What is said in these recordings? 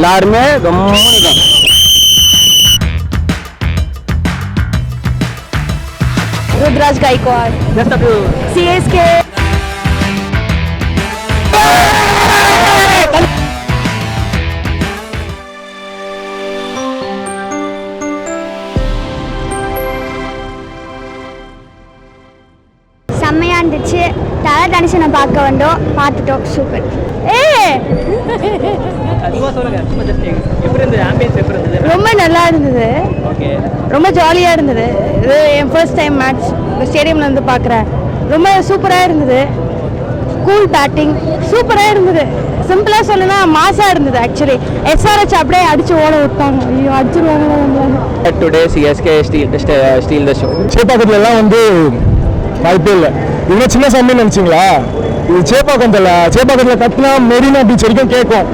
எல்லாருமே ரொம்ப தான் ருத்ராஜ் கைக்வாட் ஜஸ்ட் பார்க்க வந்தோம். பார்த்துட்டோம். சூப்பர் ஏ! ரொம்ப நல்லா இருந்தது. ஓகே ரொம்ப ஜாலியாக இருந்தது. இது என் ஃபர்ஸ்ட் டைம் மேட்ச் ஸ்டேடியம்ல இருந்து பார்க்குறேன் ரொம்ப சூப்பராக இருந்தது. கூல் பேட்டிங் சூப்பராக இருந்தது. சிம்பிளாக சொல்லணும்னா மாசாக இருந்தது ஆக்சுவலி எஸ்ஆர்ஹெச் அப்படியே அடிச்சு ஓட விட்டாங்க. ஐயோ அடிச்சிருவாங்க today CSK steal steal the show சேப்பாக்கத்துல எல்லாம் வந்து வாய்ப்பே இல்லை. இவ்வளோ சின்ன சாமின்னு நினச்சிங்களா? இது சேப்பாக்கம் சேப்பாக்கத்தில் கட்டினா மெரினா பீச் வரைக்கும் கேட்கும்.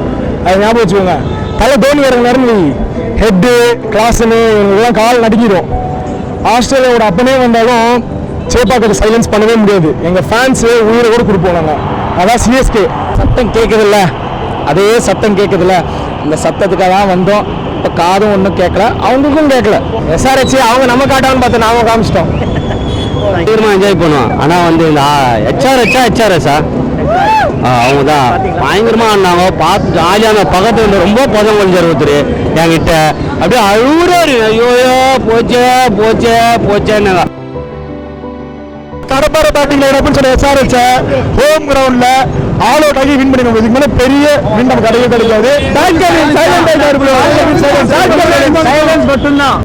அது ஞாபகம் வச்சுக்கோங்க. தலை தோனி இறங்கினாருன்னு ஹெட்டு கிளாஸுன்னு இவங்கெல்லாம் கால் நடுக்கிடும் ஆஸ்திரேலியாவோட அப்பனே வந்தாலும் சேப்பாக்கத்தை சைலன்ஸ் பண்ணவே முடியாது. எங்கள் ஃபேன்ஸு உயிரை கூட கொடுப்போம் நாங்கள் அதான் சிஎஸ்கே சத்தம் கேட்குதில்ல அதே சத்தம் கேட்குதில்ல இந்த சத்தத்துக்காக தான் வந்தோம். இப்போ காதும் ஒன்றும் கேட்கல. அவங்களுக்கும் கேட்கல. எஸ்ஆர்ஹெச் அவங்க நம்ம காட்டான்னு பார்த்து நாம காமிச்சிட்டோம். பயங்கரமா என்ஜாய் பண்ணுவோம் ஆனா வந்து இந்த ஹெச்ஆர் ஹெச்ஆர்எச்சா ஹெச்ஆர்எஸ்ஸா அவங்க தான் பயங்கரமா ஆடினாங்க. பார்த்து ஜாலியான பக்கத்துல வந்து ரொம்ப பதம் கொஞ்சம் ஒருத்தர் என்கிட்ட அப்படியே அழுகுறாரு ஐயோயோ போச்சே போச்சே போச்சேன்னு கடப்பாறை பேட்டிங் லைனப்னு சொன்ன எஸ்ஆர்ஹெச் ஹோம் கிரவுண்ட்ல ஆல் அவுட் ஆகி வின் பண்ணிருக்கோம் இதுக்கு மேல பெரிய வின் நம்ம கிடைக்கவே கிடைக்காது. சைலன்ஸ் மட்டும்தான்.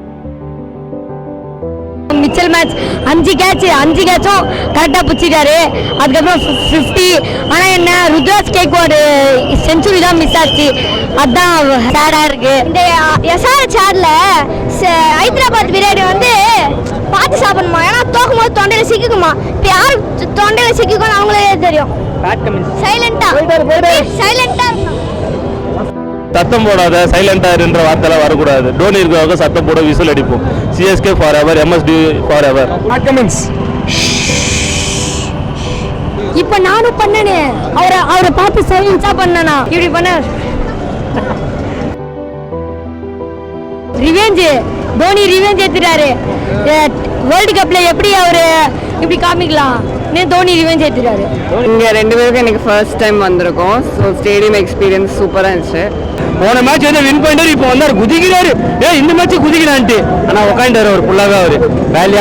மேட்ச் அஞ்சு கேட்ச் அஞ்சு கேட்சும் கரெக்டாக பிடிச்சிட்டாரு அதுக்கப்புறம் ஃபிஃப்டி ஆனால் என்ன ருத்ராஜ் கேக்வாடு செஞ்சுரி தான் மிஸ் ஆச்சு. அதான் சேடாக இருக்கு. இந்த எஸ்ஆர்எச் ஆட்ல ஹைதராபாத் பிரியாணி வந்து பார்த்து சாப்பிடணுமா? ஏன்னா தோக்கும் போது தொண்டையில சிக்கிக்குமா? இப்போ யார் தொண்டையில சிக்கிக்கும்னு அவங்களே தெரியும். சைலண்டா சைலண்டா சத்தம் போடாத சைலண்டா இருன்ற வார்த்தைலாம் வரக்கூடாது. டோனி இருக்கிறவங்க சத்தம் போட விசில் அடிப்போம். CSK forever MSD forever comments இப்போ நானும் பண்ணனே. அவரை அவரை பார்த்து சைலன்ஸாக பண்ணனா. இப்படி பண்ண. ரிவெஞ்ச் தோனி ரிவெஞ்ச் எடுத்துட்டாரு வேர்ல்டு கப்ல எப்படி அவரு இப்படி காமிக்கலாம்? தோனி ரிவெஞ்ச் எடுத்துட்டாரு இங்கே ரெண்டு பேருக்கும் எனக்கு ஃபர்ஸ்ட் டைம் வந்திருக்கோம். ஸோ ஸ்டேடியம் எக்ஸ்பீரியன்ஸ் சூப்பராக இருந்துச்சு. போன மேட்ச் வந்து வின் பண்ணிட்டு இப்போ வந்தார். குதிக்கிறாரு. ஏ இந்த மேட்ச் குதிக்கிறான்ட்டு. ஆனால் உட்காந்துட்டார் அவர். ஃபுல்லாவே அவரு.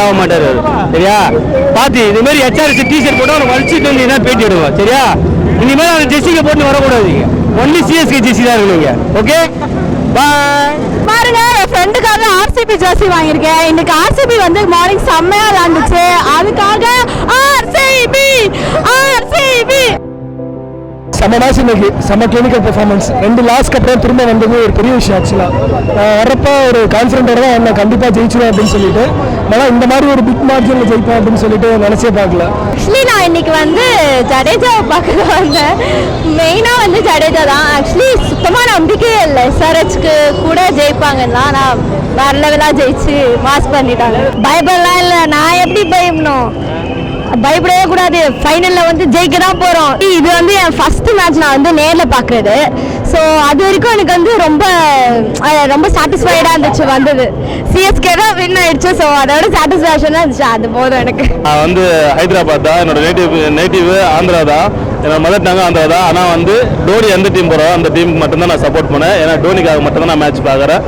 ஆக மாட்டார் அவர். சரியா? பாத்து இது மாதிரி ஹெச்ஆர்எஸ் டிஷர்ட் போட்டு அவனை வலிச்சுட்டு வந்து என்ன பேட்டி எடுவோம் சரியா? இனிமேல் அவன் ஜெர்சிக்கு போட்டு வரக்கூடாது ஒன்லி சிஎஸ்கே ஜெர்சி தான் இருக்கணுங்க ஓகே பாய் பாருங்க என் ஃப்ரெண்டுக்காக ஆர்சிபி ஜெர்சி வாங்கியிருக்கேன். இன்னைக்கு ஆர்சிபி வந்து மார்னிங் செம்மையா விளாண்டுச்சு. அதுக்காக ஆர்சிபி ஆர்சிபி செம்ம மேட்ச் இன்னைக்கு. செம்ம கிளினிக்கல் பெர்ஃபார்மன்ஸ் ரெண்டு லாஸ்க்கு அப்புறம் திரும்ப வந்தது ஒரு பெரிய விஷயம் ஆக்சுவலாக வரப்போ ஒரு கான்ஃபிடென்ட்டோட தான் என்ன கண்டிப்பாக ஜெயிச்சிடும் அப்படின்னு சொல்லிட்டு. ஆனால் இந்த மாதிரி ஒரு பிக் மார்ஜினில் ஜெயிப்பேன் அப்படின்னு சொல்லிட்டு நினச்சே பார்க்கல. ஆக்சுவலி நான் இன்னைக்கு வந்து ஜடேஜாவை பார்க்க வந்தேன். மெயினாக வந்து ஜடேஜா தான். ஆக்சுவலி சுத்தமாக நம்பிக்கையே இல்லை. எஸ்ஆர்ஹெச்க்கு கூட ஜெயிப்பாங்கன்னா நான் வேற லெவலாக ஜெயிச்சு மாஸ் பண்ணிட்டாங்க. பயப்படலாம் இல்லை. நான் எப்படி பயப்படணும்? பயப்படவே கூடாது. ஃபைனலில் வந்து ஜெயிக்க தான் போகிறோம் இது வந்து என் ஃபர்ஸ்ட் மேட்ச் நான் வந்து நேரில் பார்க்குறது ஸோ அது வரைக்கும் எனக்கு வந்து ரொம்ப ரொம்ப சாட்டிஸ்ஃபைடாக இருந்துச்சு வந்தது. சிஎஸ்கே தான் வின் ஆயிடுச்சு ஸோ அதோட சாட்டிஸ்ஃபேக்ஷனாக இருந்துச்சு. அது போதும் எனக்கு. நான் வந்து ஹைதராபாத் தான் என்னோட நேட்டிவ் நேட்டிவ் ஆந்திரா தான். என்னோட மதர் டங்கு ஆந்திரா தான். ஆனால் வந்து டோனி எந்த டீம் போகிறோம் அந்த டீமுக்கு மட்டும்தான் நான் சப்போர்ட் பண்ணேன். ஏன்னா டோனிக்காக மட்டும்தான் நான் மேட்ச் பார்க்குறேன்.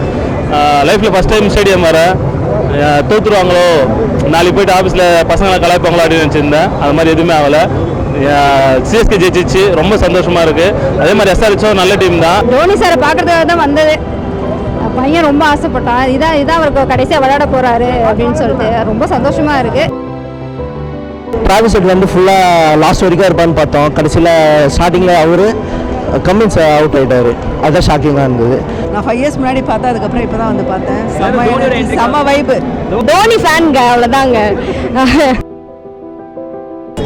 லைஃப்பில் ஃபஸ்ட் டைம் ஸ்டேடியம் வரேன் தோத்துருவாங்களோ? நாளைக்கு போயிட்டு ஆஃபீஸில் பசங்களை கலாய்ப்பாங்களோ அப்படின்னு நினச்சிருந்தேன். அது மாதிரி எதுவுமே ஆகலை. சிஎஸ்கே ஜெயிச்சிச்சு. ரொம்ப சந்தோஷமாக இருக்குது அதே மாதிரி எஸ்ஆர்ஹெச்சும் நல்ல டீம் தான். தோனி சாரை பார்க்கறதுக்காக தான் வந்தது. பையன் ரொம்ப ஆசைப்பட்டான். இதான் இதான் அவருக்கு கடைசியாக விளையாட போறாரு அப்படின்னு சொல்லிட்டு. ரொம்ப சந்தோஷமா இருக்கு. டிராவிஸ் ஹெட் வந்து ஃபுல்லாக லாஸ்ட் வரைக்கும் இருப்பான்னு பார்த்தோம். கடைசியில் ஸ்டார்டிங்கில் அவர் கம்மின்ஸ் அவுட் ஆகிட்டார் அதுதான் ஷாக்கிங்காக இருந்தது. நான் ஃபைவ் இயர்ஸ் முன்னாடி பார்த்தேன் அதுக்கப்புறம் இப்போ தான் வந்து பார்த்தேன். செம்ம செம்ம வைப்பு தோனி ஃபேன்ங்க அவ்வளோதாங்க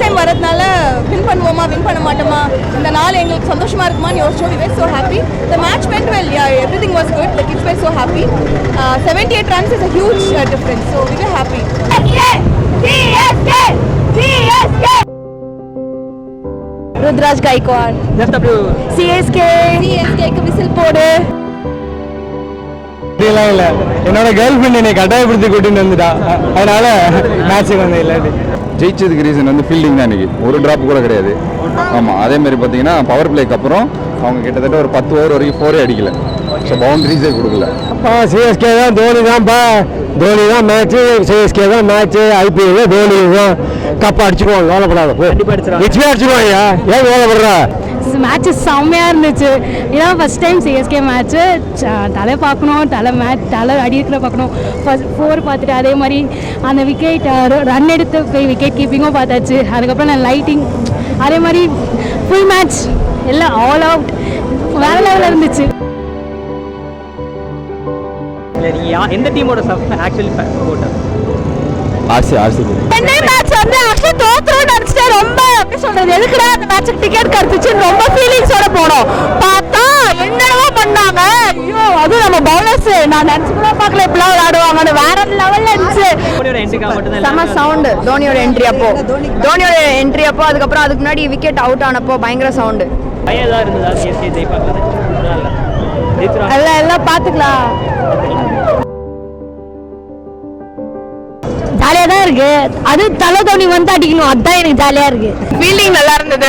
டைம் வரதுனால வின் பண்ணுவோமா வின் பண்ண மாட்டோமா? இந்த நாள் எங்களுக்கு சந்தோஷமா இருக்குமான்னு யோசிச்சோம். We were so happy. The match went well. Yeah everything was good. The kids were so happy. Uh, 78 runs is a huge uh, difference. So we were happy. Ruturaj Gaikwad. Just CSK சிஎஸ்கேக்கு whistle போடு. அப்படிலாம் இல்லை. என்னோட girl friend என்னை கட்டாயப்படுத்தி கூட்டின்னு வந்துட்டா. அதனால மேட்ச்சுக்கு வந்தேன் இல்லாட்டி. ஜெயிச்சதுக்கு ரீசன் வந்து ஃபீல்டிங் தான் இன்னைக்கு. ஒரு டிராப் கூட கிடையாது. ஆமாம் அதே மாதிரி பார்த்தீங்கன்னா பவர் பிளேக்கு அப்புறம் அவங்க கிட்டத்தட்ட ஒரு பத்து ஓவர் வரைக்கும் ஃபோரே அடிக்கல. ஸோ பவுண்டரிஸே கொடுக்கல. அப்பா சிஎஸ்கே தான் தோனி தான்ப்பா. தோனி தான் மேட்ச்சு சிஎஸ்கே தான் மேட்ச்சு ஐபிஎல் தோனி தான். கப் அடிச்சிருவாங்க கவலைப்படாத. நிச்சயம் அடிச்சிருவாங்க ஏன் கவலைப்படுற? மேட்ச் செம்மையாக இருந்துச்சு. இதான் ஃபஸ்ட் டைம் சிஎஸ்கே மேட்ச்சு தலை பார்க்கணும் தலை மேட்ச் தலை அடி இருக்கிற பார்க்கணும். ஃபஸ்ட் ஃபோர் பார்த்துட்டு அதே மாதிரி அந்த விக்கெட் ரன் எடுத்து போய் விக்கெட் கீப்பிங்கும் பார்த்தாச்சு. அதுக்கப்புறம் நான் லைட்டிங் அதே மாதிரி ஃபுல் மேட்ச் எல்லாம் ஆல் அவுட் வேறு லெவலில் இருந்துச்சு. எந்த டீமோட actually supporter RC RCB Chennai match வந்து ஆக்சுவலி தோத்துரும் நினச்சிட்டு ரொம்ப எப்படி சொல்றது எதுக்குடா அந்த மேட்ச்சுக்கு டிக்கெட் கிடைச்சிச்சுன்னு ரொம்ப ஃபீலிங்ஸோட போனோம். பார்த்தா என்னென்னவோ பண்ணாங்க. ஐயோ அதுவும் நம்ம பவுலர்ஸ் நான் நினச்சி கூட பார்க்கல இப்படிலாம் விளையாடுவாங்கன்னு. வேற லெவலில் இருந்துச்சு. செம சவுண்டு தோனியோட என்ட்ரி அப்போ. தோனியோட என்ட்ரி அப்போ அதுக்கப்புறம் அதுக்கு முன்னாடி விக்கெட் அவுட் ஆனப்போ பயங்கர சவுண்டு இருந்ததா? ஜெயிச்சிருவாங்க. எல்லாம் எல்லாம் பார்த்துக்கலாம். ஜாலியாக தான் இருக்கு. அது தலை தோனி வந்து அடிக்கணும். அதுதான் எனக்கு ஜாலியாக இருக்கு. ஃபீல்டிங் நல்லா இருந்தது.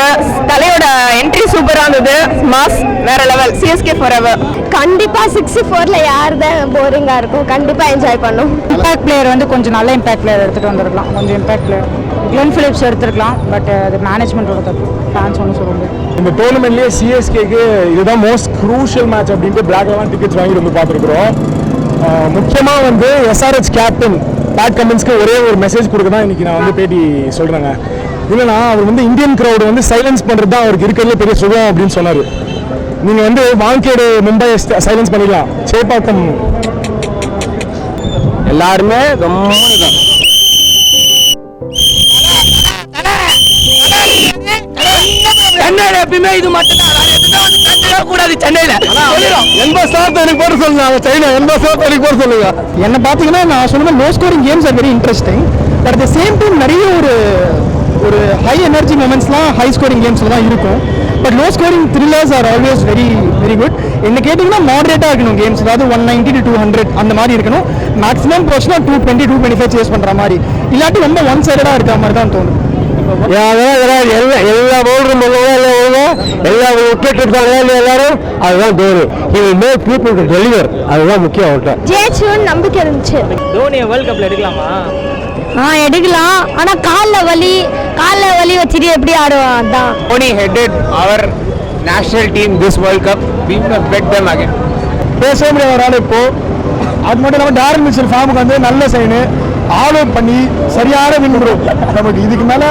தலையோட என்ட்ரி சூப்பராக இருந்தது. மாஸ் வேற லெவல் சிஎஸ்கே ஃபார் எவர் கண்டிப்பா சிக்ஸ் ஃபோர்ல யார் தான் போரிங்கா இருக்கும். கண்டிப்பா என்ஜாய் பண்ணும். இம்பாக்ட் பிளேயர் வந்து கொஞ்சம் நல்ல இம்பாக்ட் பிளேயர் எடுத்துகிட்டு வந்திருக்கலாம். கொஞ்சம் இம்பாக்ட் பிளேயர் கிளென் ஃபிலிப்ஸ் எடுத்திருக்கலாம். பட் அது மேனேஜ்மெண்ட்டோட தப்பு. ஃபேன்ஸ் ஒன்றும் சொல்ல முடியாது. இந்த டோர்னமெண்ட்லேயே சிஎஸ்கேக்கு இதுதான் மோஸ்ட் க்ரூஷியல் மேட்ச் அப்படின்ட்டு பிளாக்லாம் டிக்கெட்ஸ் வாங்கி வந்து பார்த்துருக்குறோம். முக்கியமாக வந்து எஸ்ஆர்ஹெச் கேப்டன் பேட் கமெண்ட்ஸ்க்கு ஒரே ஒரு மெசேஜ் கொடுக்க தான் இன்னைக்கு நான் வந்து பேட்டி சொல்கிறேங்க இல்லைனா அவர் வந்து இந்தியன் crowd வந்து சைலன்ஸ் பண்ணுறது தான் அவருக்கு இருக்கிறதுல பெரிய சுகம் அப்படின்னு சொன்னார் நீங்கள் வந்து வாங்கேடு மும்பை சைலன்ஸ் பண்ணிடலாம் சேப்பாக்கம் எல்லாருமே தான் சென்னையில எப்பயுமே இது மட்டும் தான் கூடாது சென்னையில. எண்பது சதவீதம் எனக்கு போட சொல்லுங்க சைனா எண்பது சதவீதம் எனக்கு போட சொல்லுங்க. என்ன பார்த்தீங்கன்னா நான் சொன்ன low scoring games are very interesting but the same time நிறைய ஒரு ஒரு ஹை எனர்ஜி மூமெண்ட்ஸ்லாம் ஹை ஸ்கோரிங் கேம்ஸில் தான் இருக்கும். But low scoring thrillers are always very very good என்ன கேட்டிங்கன்னா மாடரேட்டாக இருக்கணும் கேம்ஸ் அதாவது one ninety to two hundred அந்த மாதிரி இருக்கணும். மேக்ஸிமம் போச்சுன்னா two twenty two twenty five chase பண்ணுற மாதிரி. இல்லாட்டி ரொம்ப ஒன் சைடடாக இருக்கிற மாதிரி தான் தோணும். எல்லா எல்லா பவுலரும் எல்லா விக்கெட் எடுத்தாங்க எல்லாரும்? அதுதான் Dhoni. He will make people to deliver அதுதான் முக்கியம் அவர்கிட்ட. ஜெயிச்சுன்னு நம்பிக்கை இருந்துச்சு. தோனியை வேர்ல்ட் கப்ல எடுக்கலாமா? ஆ எடுக்கலாம். ஆனா கால்ல வலி கால்ல வலி வச்சுட்டு எப்படி ஆடுவான்? அதான். headed our national team this World Cup. We must bet them again. பேச முடியாத ஒரு ஆள் இப்போ. அது மட்டும் இல்லாமல் டாரன் மிச்சல் ஃபார்முக்கு வந்து நல்ல சைனு ஆல் பண்ணி சரியான வின் ப்ரோ நமக்கு இதுக்கு மேல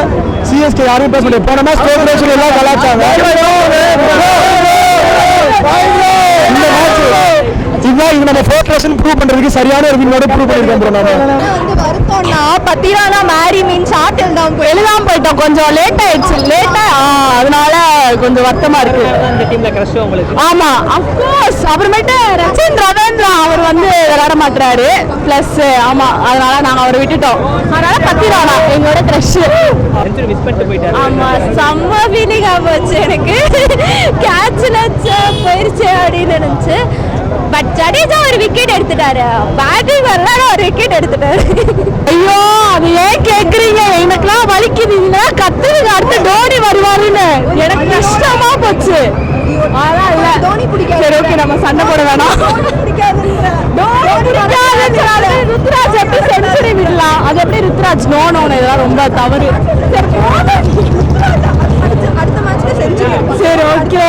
சிஎஸ்கே யாரும் பேச முடியாது. போன மேட்ச் ஸ்கோர் எல்லாம் கலாச்சாங்க இதுதான் இது நம்ம ஃபோர்த் ரேஷன் ப்ரூவ் பண்றதுக்கு சரியான ஒரு வின்னோட ப்ரூவ் பண்ணிருக்கோம் ப்ரோ நாம. வந்து வருத்தம்னா பத்திரானா மேரி மீன் ஷார்ட்டில் தான் எழுதாம போயிட்டோம். கொஞ்சம் லேட் ஆயிடுச்சு. லேட்டா அதனால கொஞ்சம் வருத்தமா இருக்கு. இந்த டீம்ல கிரஷ் உங்களுக்கு. ஆமா அப்கோர்ஸ் அப்புறமேட்டு ரச்சின் ரவீந்திரா அவர் வந்து விளையாட மாட்டாரு பிளஸ் ஆமா அதனால நாங்க அவரை விட்டுட்டோம். அதனால பத்திரானா எங்களோட க்ரஷ் செஞ்சுரி மிஸ் பண்ணிட்டு போயிட்டாரு. ஆமா செம்ம ஃபீலிங் போச்சு எனக்கு. கேட்ச்ல போயிருச்சு அப்படின்னு இருந்துச்சு பட் ஜடேஜா ஒரு விக்கெட் எடுத்துட்டாரு. பேட்டிங் வரலாறு ஒரு விக்கெட் எடுத்துட்டாரு. ஐயோ அது ஏன் கேக்குறீங்க? எனக்குலாம் வலிக்குது. இல்ல கத்துறதுக்கு அடுத்து டோனி வருவாருன்னு. எனக்கு கஷ்டமா போச்சு. அதான் இல்ல. தோனி பிடிக்காது. சரி ஓகே நம்ம சண்டை போட வேணாம். ருத்ராஜ் எப்படி செஞ்சுரி விடலாம் அது எப்படி ருத்ராஜ் நோ நோ இதெல்லாம் ரொம்ப தவறு சரி ஓகே.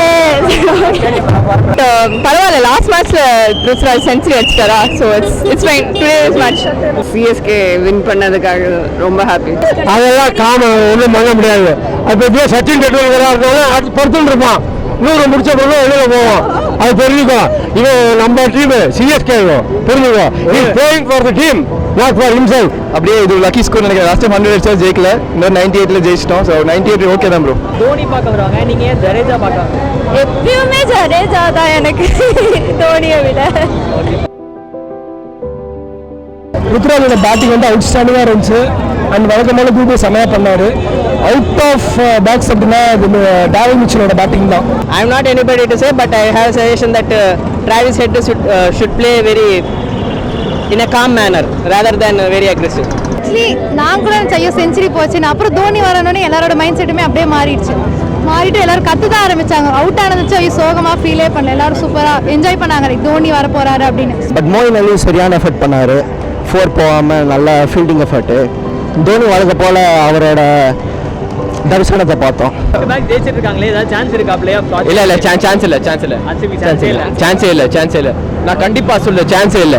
பரவாயில்ல லாஸ்ட் மேட்ச்ல Ruturaj century அடிச்சிட்டாரா? So it's it's fine today's match CSK win பண்ணதுக்காக ரொம்ப ஹாப்பி அதெல்லாம் காம ஒன்றும் பண்ண முடியாது. அப்போ எப்படியோ சச்சின் டெண்டுல்கராக இருந்தாலும் அது பொறுத்துன்னு இருப்பான். நூறு முடிச்ச பொண்ணு வெளியில போவோம் அது தெரிஞ்சுக்கோ. இது நம்ம டீம் சிஎஸ்கே புரிஞ்சுக்கோ is playing for the team not for himself அப்படியே இது லக்கி ஸ்கோர் நினைக்கிறேன். லாஸ்ட் டைம் ஹண்ட்ரட் அடிச்சா ஜெயிக்கல. இன்னொரு நைன்டி எயிட்ல ஜெயிச்சிட்டோம். ஸோ நைன்டி எயிட் ஓகே தான் ப்ரோ தோனி பார்க்க வருவாங்க. நீங்க ஜடேஜா பார்க்க எப்பயுமே ஜடேஜா தான் எனக்கு தோனியை விட. ருத்ராஜோட பேட்டிங் வந்து அவுட் ஸ்டாண்டிங்காக இருந்துச்சு. அண்ட் வழக்கமான தூக்கு செமையாக பண்ணார். அவுட் ஆஃப் பாக்ஸ் அப்படின்னா அது டேவிட் மிச்சலோட பேட்டிங் தான். Anybody to say, but I have a suggestion that uh, Travis Head should, uh, should play very in a calm manner rather than very aggressive. Actually நான் கூட ஐயோ century போச்சுன்னு அப்புறம் தோனி வரணும்னு எல்லாரோட மைண்ட் செட்டுமே அப்படியே மாறிடுச்சு. மாறிட்டு எல்லாரும் கத்து தான் ஆரம்பிச்சாங்க அவுட் ஆனதுச்சு ஐயோ சோகமா ஃபீலே பண்ணல. எல்லாரும் சூப்பரா என்ஜாய் பண்ணாங்க. like தோனி வர போறாரு அப்படின்னு. பட் மோயின் அலி சரியான எஃபர்ட் பண்ணார். ஃபோர் போகாமல் நல்ல ஃபீல்டிங் எஃபர்ட்டு தோனி வழக்க போல் அவரோட தரிசனத்தை பார்த்தோம். இருக்காங்களே ஏதாவது சான்ஸ் இருக்கா பிளே ஆஃப் இல்ல இல்ல சான்ஸ் இல்ல. சான்ஸ் இல்ல சான்ஸே இல்ல. சான்ஸே இல்ல சான்ஸே இல்ல. நான் கண்டிப்பா சொல்ல சான்ஸே இல்ல.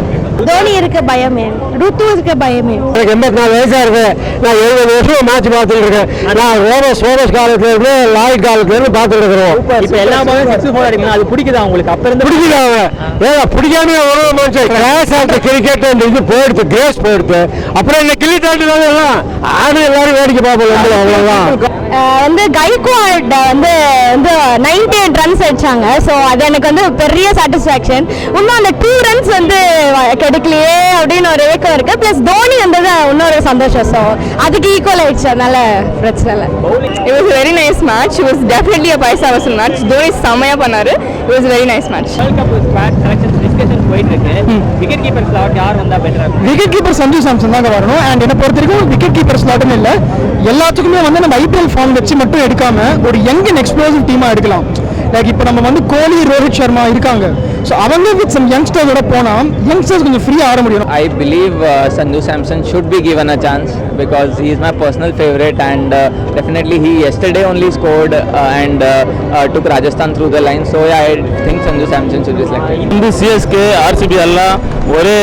தோனி இருக்க பயமே ருத்து இருக்க பயமே. எனக்கு எண்பத்தி நாலு வயசாக இருக்கு நான் எழுபது வருஷம் மேட்ச் பார்த்துட்டு இருக்கேன். நான் ரோபஸ் சோபஸ் காலத்துல இருந்து லாய் காலத்துல இருந்து பார்த்துட்டு இருக்கிறோம் இப்போ எல்லா பாலும் சிக்ஸ் ஃபோர் அடிக்கணும் அது பிடிக்குதா உங்களுக்கு? அப்ப இருந்து அவன்? ஏங்க பிடிக்காம ஒரு மனுஷன் கிராஸ் ஆஃப் கிரிக்கெட் அந்த இது போயிடுது கிரேஸ் போயிடுது அப்புறம் இந்த கிளி தாண்டினால எல்லாம். ஆடு எல்லாரும் வேடிக்கை பார்ப்போம் அவ்வளோதான் வந்து கைக்வாட் வந்து வந்து நைன்டி எயிட் ரன்ஸ் அடிச்சாங்க. ஸோ அது எனக்கு வந்து பெரிய சாட்டிஸ்ஃபேக்ஷன் இன்னும் அந்த டூ ரன்ஸ் வந்து கிடைக்கலையே அப்படின்னு ஒரு ஏக்கம் இருக்கு. ப்ளஸ் தோனி வந்தது இன்னொரு சந்தோஷம். ஸோ அதுக்கு ஈக்குவல் ஆயிடுச்சு. அதனால பிரச்சனை இல்லை. Was a very nice match. It was definitely a பைசா வசூல் match. தோனி செம்மையா பண்ணாரு. It was a very nice match. World cup pack selection discussion போயிட்டு இருக்கு விக்கெட் கீப்பர் ஸ்லாட் யார் வந்தா பெட்டரா விக்கெட் கீப்பர் சஞ்சு சாம்சன் தாங்க வரணும். அண்ட் என்னை பொறுத்த வரைக்கும் விக்கெட் கீப்பர் ஸ்லாட்டும் இல்லை. எல்லாத்துக்குமே வந்து நம்ம ஐபிஎல் ஃபார்ம் வச்சு மட்டும் எடுக்காம ஒரு யங் அண்ட் எக்ஸ்ப்ளோசிவ் டீமாக எடுக்கலாம். லைக் இப்போ நம்ம வந்து கோலி ரோஹித் சர்மா இருக்காங்க ஸோ அவங்க வித் சம் யங்ஸ்டர்ஸோட போனால் யங்ஸ்டர்ஸ் கொஞ்சம் ஃப்ரீயாக ஆட முடியும் I believe uh, Sanju Samson should be given a chance because he is my personal favorite and uh, definitely he yesterday only scored uh, and uh, uh, took Rajasthan through the line. So yeah, I think Sanju Samson should be selected. வந்து CSK RCB எல்லாம் ஒரே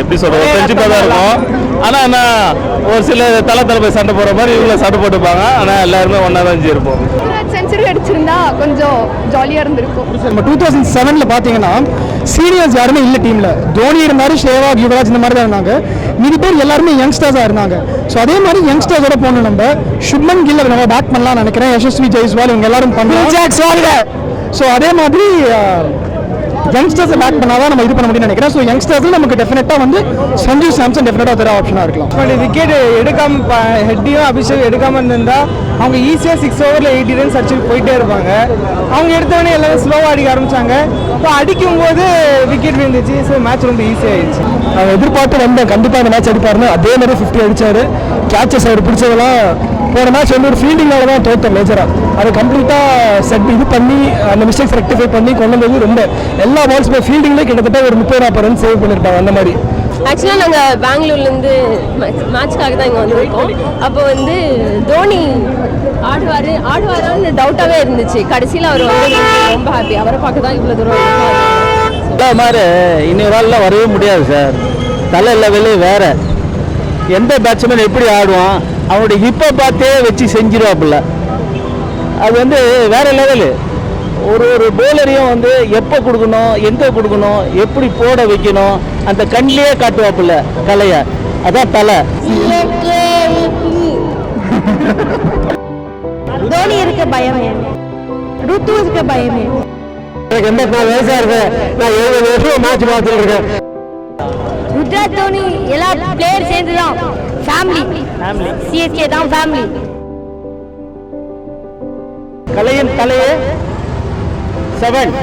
எப்படி சொல்றது ஃப்ரெண்ட்ஷிப்பாக தான் இருக்கும் ஆனால் என்ன ஒரு சில தலை தளபதி சண்டை போடுற மாதிரி இவங்கள சண்டை போட்டுப்பாங்க ஆனால் எல்லாருமே ஒன்றா தான் இருப்போம் செஞ்சுரி அடிச்சிருந்தா கொஞ்சம் ஜாலியா இருந்திருக்கும். நம்ம டூ தௌசண்ட் செவனில் பார்த்தீங்கன்னா சீனியர்ஸ் யாருமே இல்லை டீமில் தோனி இருந்தாரு ஷேவாக் யுவராஜ் இந்த மாதிரி தான் இருந்தாங்க. மீதி பேர் எல்லாருமே யங்ஸ்டர்ஸாக இருந்தாங்க. ஸோ அதே மாதிரி யங்ஸ்டர்ஸோட போகணும் நம்ம சுப்மன் கில் நம்ம பேக் பண்ணலாம்னு நினைக்கிறேன். யசஸ்வி ஜெய்ஸ்வால் இவங்க எல்லாரும் பண்ணலாம். ஸோ அதே மாதிரி யங்ஸ்டர்ஸை பேக் பண்ணாதான் நம்ம இது பண்ண முடியும்னு நினைக்கிறேன். ஸோ யங்ஸ்டர்ஸில் நமக்கு டெஃபினட்டாக வந்து சஞ்சு சாம்சன் டெஃபினட்டாக தர ஆப்ஷனாக இருக்கலாம். பட் விக்கெட் எடுக்காம ஹெட்டியும் அபிஷேக் எடுக்காம இருந்திருந்தா அவங்க ஈஸியாக சிக்ஸ் ஓவரில் எயிட்டி ரன்ஸ் அடிச்சுட்டு போயிட்டே இருப்பாங்க. அவங்க எடுத்தவொடனே எல்லாரும் ஸ்லோவாக அடிக்க ஆரம்பிச்சாங்க. இப்போ அடிக்கும் போது விக்கெட் விழுந்துச்சு. ஸோ மேட்ச் ரொம்ப ஈஸியாகிடுச்சு நான் எதிர்பார்த்து வந்தேன் கண்டிப்பாக இந்த மேட்ச் அடிப்பாருன்னு அதே மாதிரி ஃபிஃப்டி அடிச்சாரு. கேட்சஸ் அவர் பிடிச்சதெல்லாம் போன மேட்ச் வந்து ஒரு ஃபீல்டிங்கால தான் தோத்தோம் மேஜராக அதை கம்ப்ளீட்டாக செட் இது பண்ணி அந்த மிஸ்டேக்ஸ் ரெக்டிஃபை பண்ணி கொண்டு வந்தது ரொம்ப. எல்லா பால்ஸுமே ஃபீல்டிங்லேயே கிட்டத்தட்ட ஒரு முப்பது நாற்பது ரன் சேவ் பண்ணியிருப்பாங்க அந்த மாதிரி. ஆக்சுவலாக நாங்கள் பெங்களூர்லேருந்து மேட்ச்க்காக தான் இங்கே வந்திருக்கோம். அப்போ வந்து தோனி ஆடுவார் ஆடுவாரான்னு டவுட்டாகவே இருந்துச்சு. கடைசியில் அவர் வந்து ரொம்ப ஹாப்பி அவரை பார்க்க தான் இவ்வளோ தூரம். மாதிரி இன்னொரு ஆள்லாம் வரவே முடியாது சார் தலை லெவலே வேற. எந்த பேட்ஸ்மேன் எப்படி ஆடுவான் அவனுடைய ஹிப்பை பார்த்தே வச்சு செஞ்சிருவாப்புல. அது வந்து வேற லெவலு ஒரு ஒரு போலரையும் வந்து எப்போ கொடுக்கணும் எங்கே கொடுக்கணும் எப்படி போட வைக்கணும் அந்த கண்ணிலேயே காட்டுவாப்புல கலையை அதான் தலை. தோனி இருக்க பயமே. ருத்து இருக்க பயமே. எனக்கு எண்பத்தி நாலு வயசாக இருக்கு? நான் எழுபது வருஷம் மேட்ச் பார்த்துட்டு இருக்கேன். குஜராத் தோனி எல்லா பிளேயர் சேர்ந்து தான் ஃபேமிலி ஃபேமிலி சிஎஸ்கே தான் ஃபேமிலி கலையின் தலையே செவன்